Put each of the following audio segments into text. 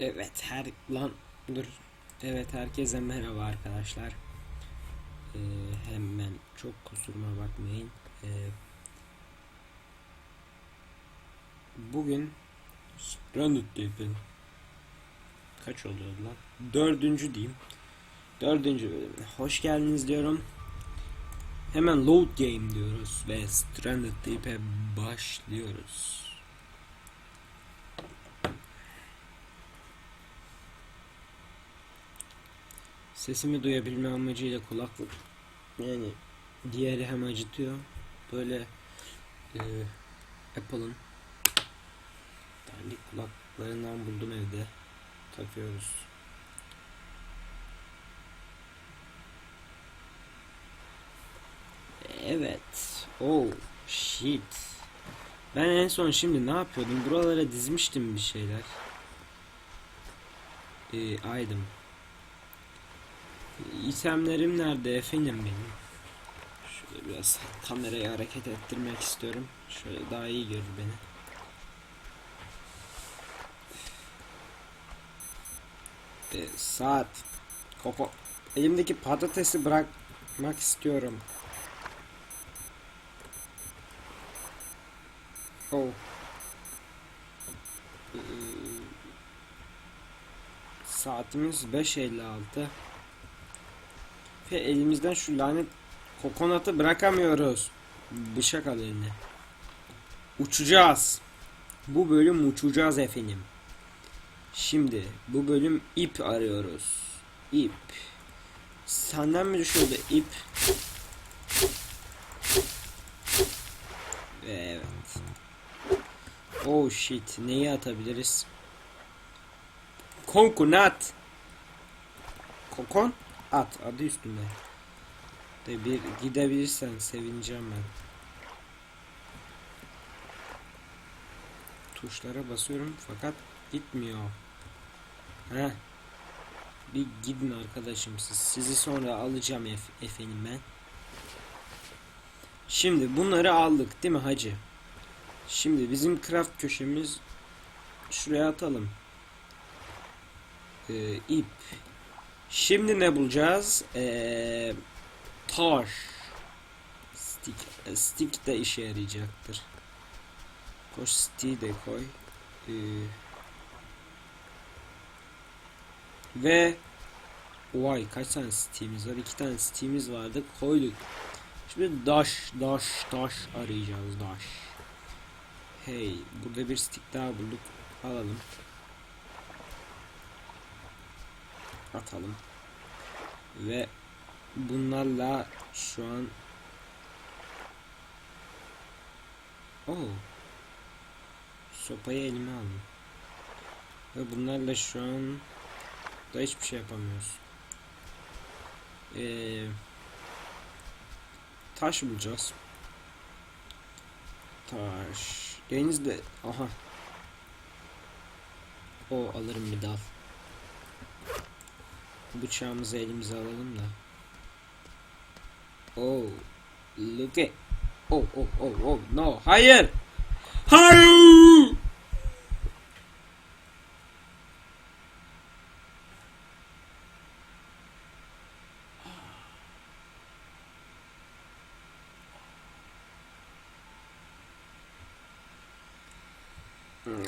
Evet her lan dur. Evet herkese merhaba arkadaşlar. Ee, hemen çok kusuruma bakmayın. Ee, bugün Stranded Deep'in kaç oluyor lan? Dördüncü diyeyim. Dördüncü bölümüne hoş geldiniz diyorum. Hemen load game diyoruz ve Stranded Deep'e başlıyoruz. Sesimi duyabilme amacıyla kulaklık yani diğeri hem acıtıyor böyle e, Apple'ın dandik kulaklarından buldum evde takıyoruz. Evet. Oh shit. Ben en son şimdi ne yapıyordum? Buralara dizmiştim bir şeyler. Ee, aydım. İtemlerim nerede efendim benim? Şöyle biraz kamerayı hareket ettirmek istiyorum. Şöyle daha iyi görür beni. Ee, saat. Koko. Elimdeki patatesi bırakmak istiyorum. Oh. Ee, saatimiz 5.56 ve elimizden şu lanet kokonatı bırakamıyoruz. Bıçak al eline. Uçacağız. Bu bölüm uçacağız efendim. Şimdi bu bölüm ip arıyoruz. İp. Senden mi düşüyordu ip? Evet. Oh shit. Neyi atabiliriz? Konkunat. Kokon at. Adı üstünde. De bir gidebilirsen sevineceğim ben. Tuşlara basıyorum fakat gitmiyor. Heh. Bir gidin arkadaşım siz. Sizi sonra alacağım ef efendim ben. Şimdi bunları aldık değil mi hacı? Şimdi bizim craft köşemiz şuraya atalım. Ee, ip. Şimdi ne bulacağız? Ee, taş. Stick. e, Stick de işe yarayacaktır. Koş stick de koy. Ee, ve Vay kaç tane stick'imiz var? İki tane stick'imiz vardı. Koyduk. Şimdi daş, daş, taş arayacağız. Daş. Hey, burada bir stick daha bulduk. Alalım. Atalım. Ve bunlarla şu an Oo. Sopayı elime aldım. Ve bunlarla şu an da hiçbir şey yapamıyoruz. Ee, taş bulacağız. Taş. Denizde aha. O alırım bir dal. Bıçağımızı elimize alalım da. Oh, look at. Oh, oh, oh, oh, no, hayır. Hayır.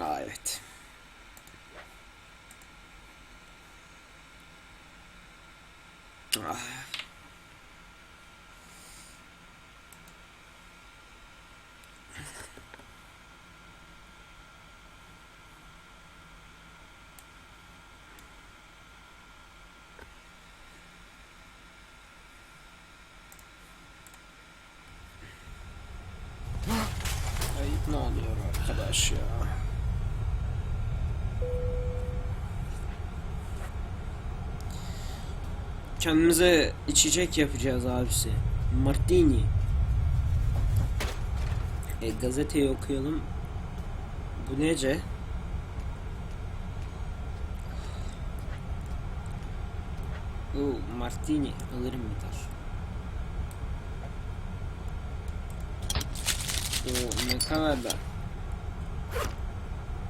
Aa, evet. Ne oluyor arkadaş ya? Kendimize içecek yapacağız abisi. Martini. E, gazeteyi okuyalım. Bu nece? Oo, Martini alırım bir dar. Oo, ne kadar da.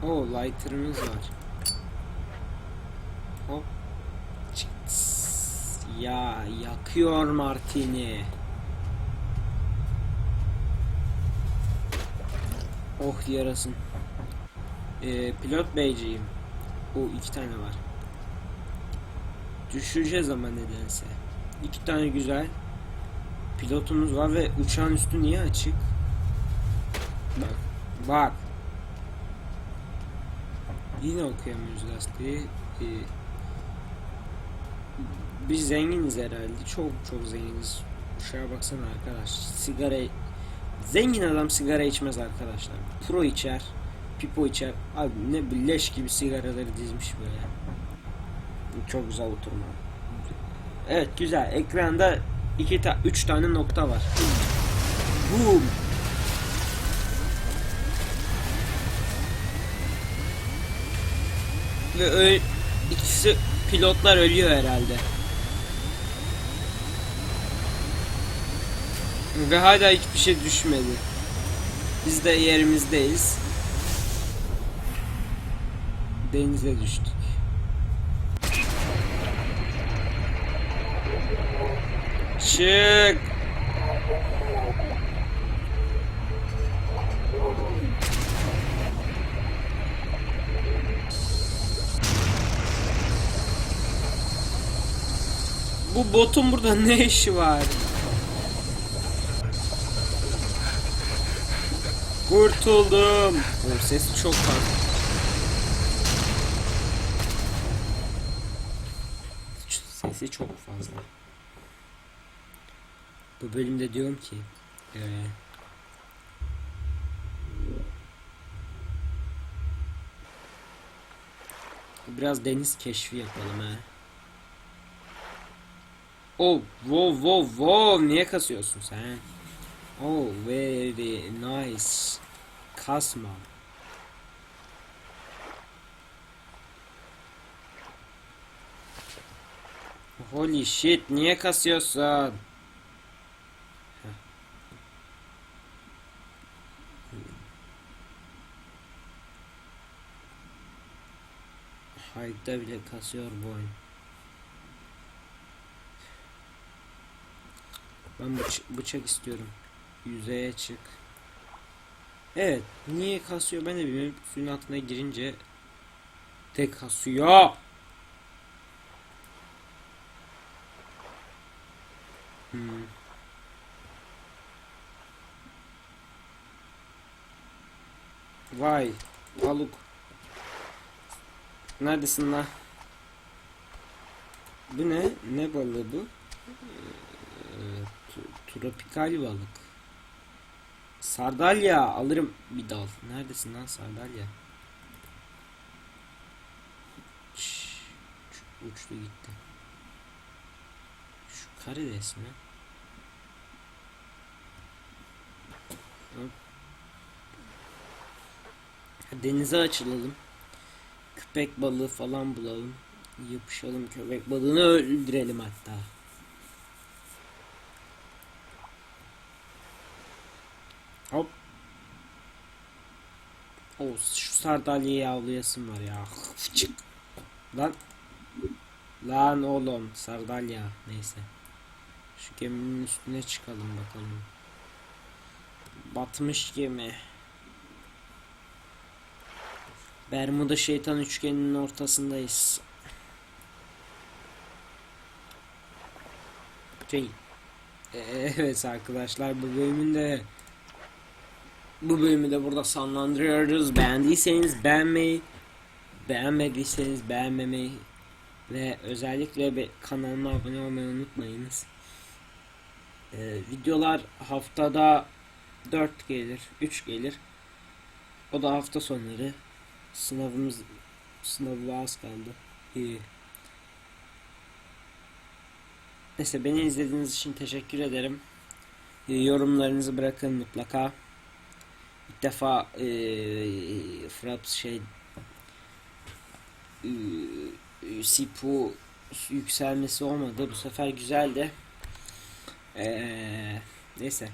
Oo, lighter'ımız var. Ya yakıyor Martini. Oh yarasın. Ee, pilot beyciğim. O iki tane var. Düşüreceğiz ama nedense. İki tane güzel pilotumuz var ve uçağın üstü niye açık? Bak. Bak. Yine okuyamıyoruz gazeteyi. Ee, biz zenginiz herhalde. Çok çok zenginiz. Uşağa baksana arkadaş. Sigara Zengin adam sigara içmez arkadaşlar. Pro içer. Pipo içer. Abi ne bir leş gibi sigaraları dizmiş böyle. Çok güzel oturma. Evet güzel. Ekranda iki ta üç tane nokta var. Boom. Ve ikisi pilotlar ölüyor herhalde. Ve hala hiçbir şey düşmedi. Biz de yerimizdeyiz. Denize düştük. Çık. Bu botun burada ne işi var? Kurtuldum. O ses çok fazla. Sesi çok fazla. Bu bölümde diyorum ki eee, biraz deniz keşfi yapalım ha. Oh, wow, wow, wow. Niye kasıyorsun sen? Oh, very nice. Kasma. Holy shit, niye kasıyorsun? Hayda bile kasıyor bu oyun. Ben bıç bıçak istiyorum. Yüzeye çık. Evet. Niye kasıyor ben de bilmiyorum. Suyun altına girince de kasıyor. Hmm. Vay. Balık. Neredesin lan? Bu ne? Ne balığı bu? Ee, tropikal balık. Sardalya alırım bir dal. Neredesin lan sardalya? Şu uçtu gitti. Şu karides mi? Denize açılalım. Köpek balığı falan bulalım. Yapışalım köpek balığını öldürelim hatta. Hop. O şu sardalyeyi avlayasım var ya. Çık. Lan. Lan oğlum sardalya neyse. Şu geminin üstüne çıkalım bakalım. Batmış gemi. Bermuda şeytan üçgeninin ortasındayız. Şey. Evet arkadaşlar bu bölümün bu bölümü de burada sonlandırıyoruz. Beğendiyseniz beğenmeyi, beğenmediyseniz beğenmemeyi ve özellikle kanalıma abone olmayı unutmayınız. Ee, videolar haftada 4 gelir, 3 gelir. O da hafta sonları. Sınavımız sınavı az kaldı. İyi. Neyse beni izlediğiniz için teşekkür ederim. Ee, yorumlarınızı bırakın mutlaka. İlk defa eee Fraps şey eee, Sipu yükselmesi olmadı. Bu sefer güzeldi. Eee neyse.